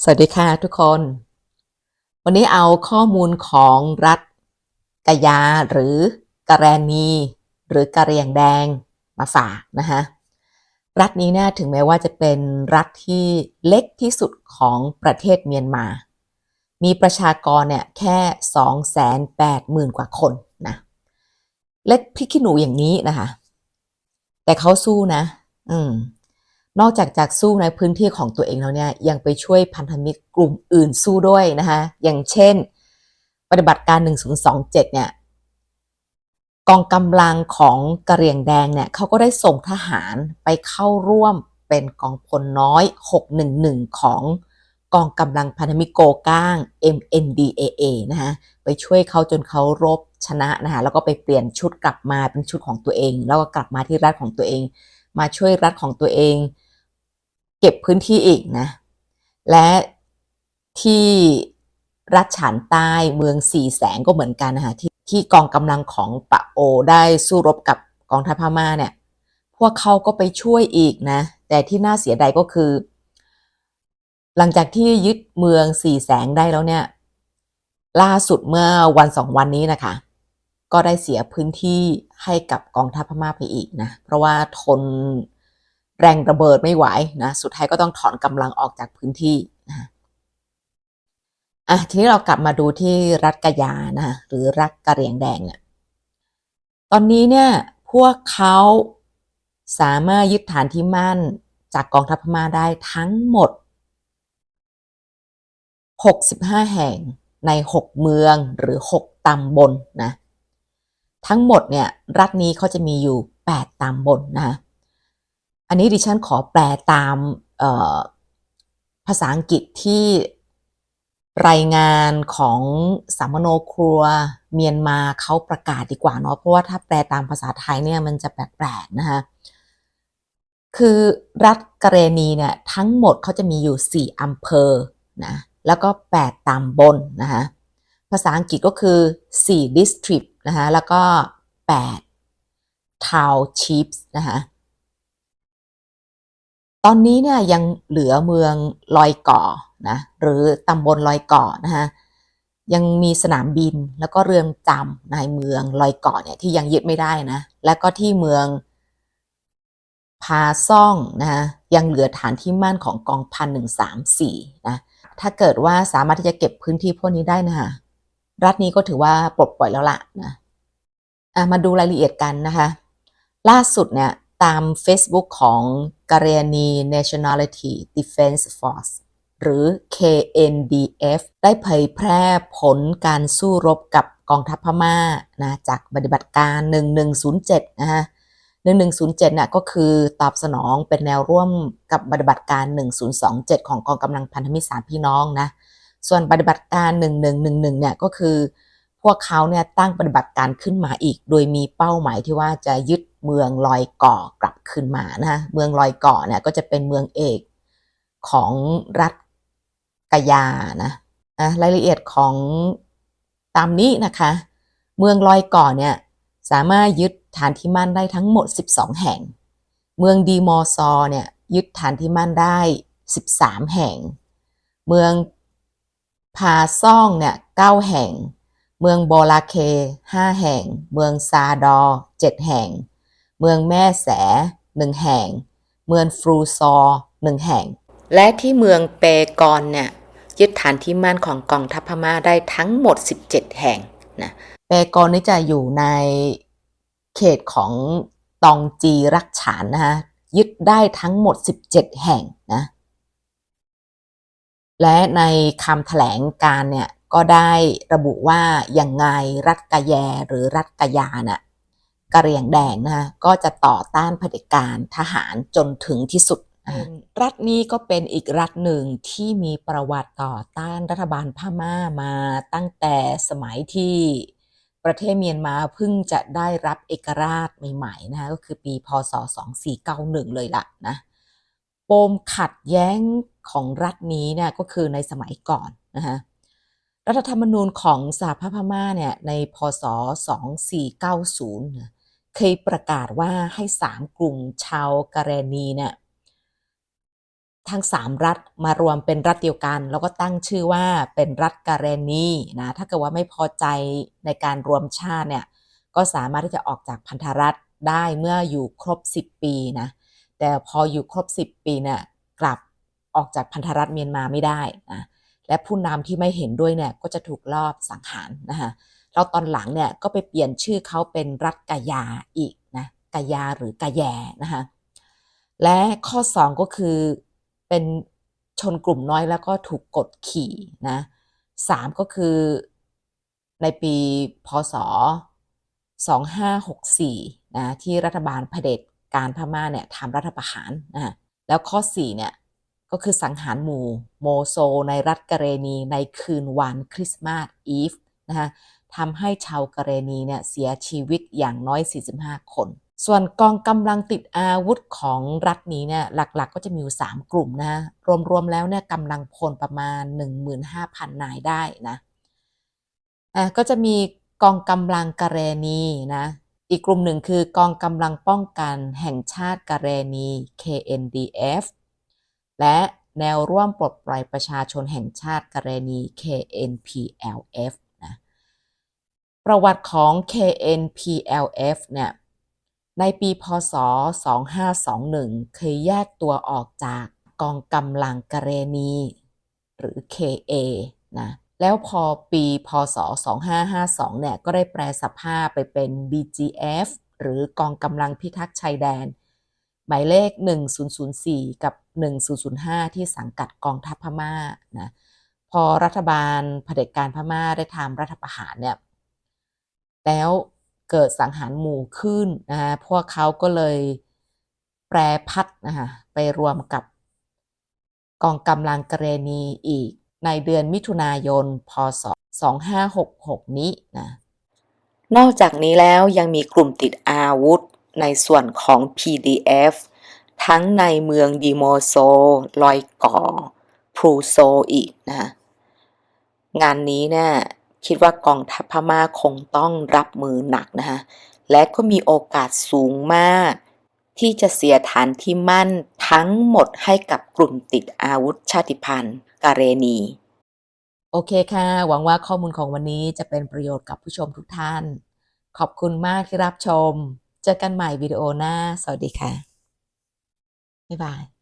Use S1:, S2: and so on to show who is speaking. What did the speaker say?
S1: สวัสดีค่ะทุกคน วันนี้เอาข้อมูลของรัฐกะยาหรือกะแรนีหรือกะเรียงแดงมาฝากนะคะรัฐนี้นี่ยถึงแม้ว่าจะเป็นรัฐที่เล็กที่สุดของประเทศเมียนมา มีประชากรเนี่ยแค่ 280,000 กว่าคนนะเล็กพริกขี้หนูอย่างนี้นะคะ แต่เขาสู้นะ อืม นอกจากจากสู้ในพื้นที่ของตัวเองแล้วเนี่ยยังไปช่วยพันธมิตรกลุ่มอื่นสู้ด้วยนะคะอย่างเช่น ปฏิบัติการ 1027 เนี่ยกองกำลังของกระเรียงแดงเนี่ยเขาก็ได้ส่งทหารไปเข้าร่วมเป็นกองพลน้อย 611 ของกองกำลังพันธมิตรโกก้าง MNDAA นะคะไปช่วยเขาจนเขารบชนะนะคะแล้วก็ไปเปลี่ยนชุดกลับมาเป็นชุดของตัวเอง แล้วก็กลับมาที่รัฐของตัวเอง มาช่วยรัฐของตัวเอง เก็บพื้นที่อีกนะ และที่รัฐฉานใต้เมืองสี่แสงก็เหมือนกันนะคะที่ที่กองกำลังของปะโอได้สู้รบกับกองทัพพม่าเนี่ย พวกเขาก็ไปช่วยอีกนะ แต่ที่น่าเสียดายก็คือ หลังจากที่ยึดเมืองสี่แสงได้แล้วเนี่ย ล่าสุดเมื่อวันสองวันนี้นะคะ ก็ได้เสียพื้นที่ให้กับกองทัพพม่าไปอีกนะ เพราะว่าทน แรงระเบิดไม่ไหวนะสุดท้ายก็ต้องถอนกำลังออกจากพื้นที่นะอะทีนี้เรากลับมาดูที่รัฐกะยานะหรือรัฐกะเหรียงแดงเนี่ยตอนนี้เนี่ยพวกเขาสามารถยึดฐานที่มั่นจากกองทัพพม่าได้ทั้งหมด 65 แห่งใน 6 เมืองหรือ 6ตำบลนะทั้งหมดเนี่ยรัฐนี้เขาจะมีอยู่ 8ตำบลนะ อันนี้ดิฉันขอแปลตามภาษาอังกฤษที่รายงานของสามโนครัวเมียนมาเขาประกาศดีกว่าเนาะเพราะว่าถ้าแปลตามภาษาไทยเนี่ยมันจะแปลกๆนะคะคือรัฐกะเรนีเนี่ยทั้งหมดเขาจะมีอยู่ 4อำเภอนะแล้วก็ 8ตำบลนนะคะภาษาอังกฤษก็คือ 4 district นะคะแล้วก็ 8 townships นะคะ ตอนนี้เนี่ยยังเหลือเมืองลอยก่อนะหรือตำบลลอยก่อนะคะยังมีสนามบินแล้วก็เรือนจำในเมืองลอยเกาะเนี่ยที่ยังยึดไม่ได้นะแล้วก็ที่เมืองพาซ่องนะคะยังเหลือฐานที่มั่นของกองพันหนึ่งสามสี่นะถ้าเกิดว่าสามารถที่จะเก็บพื้นที่พวกนี้ได้นะคะรัฐนี้ก็ถือว่าปลดปล่อยแล้วล่ะนะะมาดูรายละเอียดกันนะคะ ล่าสุดเนี่ย ตาม Facebook ของ g a r e a n i Nationality Defense Force หรือ KNDF ได้เผยแพร่ผลการสู้รบกับกองทัพพม่านะจากปฏิบัติการ 1107 นะฮะ 1107น่ะก็คือตอบสนองเป็นแนวร่วมกับปฏิบัติการ 1027 ของกองกำลังพันธมิตรสามพี่น้องนะ ส่วนปฏิบัติการ 1111 เนี่ยก็คือพวกเขาเนี่ยตั้งปฏิบัติการขึ้นมาอีก โดยมีเป้าหมายที่ว่าจะยึด เมืองลอยก่อกลับขึ้นมานะเมืองลอยก่อเนี่ยก็จะเป็นเมืองเอกของรัฐกยานะนะรายละเอียดของตามนี้นะคะ เมืองลอยก่อเนี่ยสามารถยึดฐานที่มั่นได้ทั้งหมด 12 แห่ง เมืองดีมอซอเนี่ยยึดฐานที่มั่นได้ 13 แห่ง เมืองพาซ่องเนี่ย9แห่ง เมืองโบลาเค 5 แห่ง เมืองซาดอ 7 แห่ง เมืองแม่แส1แห่ง เมืองฟรูซอ1แห่ง และที่เมืองเปกอนเนี่ยยึดฐานที่มั่นของกองทัพพม่าได้ทั้งหมด 17 แห่งนะเปกอนนี่จะอยู่ในเขตของตองจีรักฉานนะคะยึดได้ทั้งหมด 17 แห่งนะและในคำแถลงการเนี่ยก็ได้ระบุว่าอย่างไงรัฐกะแยหรือรัฐกะยาน่ะ กะเหรี่ยงแดงนะก็จะต่อต้านเผด็จการทหารจนถึงที่สุดรัฐนี้ก็เป็นอีกรัฐหนึ่งที่มีประวัติต่อต้านรัฐบาลพม่ามาตั้งแต่สมัยที่ประเทศเมียนมาเพิ่งจะได้รับเอกราชใหม่ๆนะคะก็คือปีพศ 2491 เลยละนะปมขัดแย้งของรัฐนี้เนี่ยก็คือในสมัยก่อนนะคะรัฐธรรมนูญของสหภาพพม่าเนี่ยในพศ 2490 เคยประกาศว่าให้สามกลุ่มชาวกะเรนีเนี่ยทั้งสามรัฐมารวมเป็นรัฐเดียวกัน แล้วก็ตั้งชื่อว่าเป็นรัฐการเรนีนะถ้าเกิดว่าไม่พอใจในการรวมชาติเนี่ยก็สามารถที่จะออกจากพันธรัฐได้เมื่ออยู่ครบ 10 ปีนะแต่พออยู่ครบ 10 ปีเนี่ยกลับออกจากพันธรัฐเมียนมาไม่ได้นะและผู้นำที่ไม่เห็นด้วยเนี่ยก็จะถูกลอบสังหารนะคะ แล้วตอนหลังเนี่ยก็ไปเปลี่ยนชื่อเขาเป็นรัฐกายาอีกนะกายาหรือกาแยนะคะและข้อ 2 ก็คือเป็นชนกลุ่มน้อยแล้วก็ถูกกดขี่นะสามก็คือในปีพศ 2564นะที่รัฐบาลเผด็จการพม่าเนี่ยทำรัฐประหารนะแล้วข้อ 4 เนี่ยก็คือสังหารหมู่โมโซในรัฐกะเรนีในคืนวันคริสต์มาสอีฟนะคะ ทำให้ชาวกเรนีเนี่ยเสียชีวิตอย่างน้อย 45 คน ส่วนกองกำลังติดอาวุธของรัฐนี้เนี่ยหลักๆกก็จะมีอยู่3กลุ่มนะรวมๆแล้วเนี่ยกำลังพลประมาณ 15,000 นายได้นะอะก็จะมีกองกำลังกเรนีนะอีกกลุ่มหนึ่งคือกองกำลังป้องกันแห่งชาติกเรนี KNDF และแนวร่วมปลดปล่อยประชาชนแห่งชาติกเรนี KNPLF ประวัติของ KNPLF เนี่ย ในปีพศ 2521 เคยแยกตัวออกจากกองกำลังกเรนีหรือ KA นะแล้วพอปีพศ 2552 เนี่ย ก็ได้แปลสภาพไปเป็น BGF หรือกองกำลังพิทักษ์ชายแดน หมายเลข 1004 กับ 1005 ที่สังกัดกองทัพพม่านะพอรัฐบาลเผด็จการพม่าได้ทำรัฐประหารเนี่ย แล้วเกิดสังหารหมู่ขึ้นนะคะพวกเขาก็เลยแปรพักนะคะไปรวมกับกองกำลังกเรนีอีกในเดือนมิถุนายน พศ 2566 นี้นะนอกจากนี้แล้วยังมีกลุ่มติดอาวุธในส่วนของ PDF ทั้งในเมืองดีโมโซ ลอยก่อพรูโซอีกนะ งานนี้เนี่ย คิดว่ากองทัพพม่าคงต้องรับมือหนักนะคะและก็มีโอกาสสูงมาก ที่จะเสียฐานที่มั่นทั้งหมดให้กับกลุ่มติดอาวุธชาติพันธุ์กาเรนี โอเคค่ะ หวังว่าข้อมูลของวันนี้จะเป็นประโยชน์กับผู้ชมทุกท่าน ขอบคุณมากที่รับชม เจอกันใหม่วิดีโอหน้า สวัสดีค่ะ บ๊ายบาย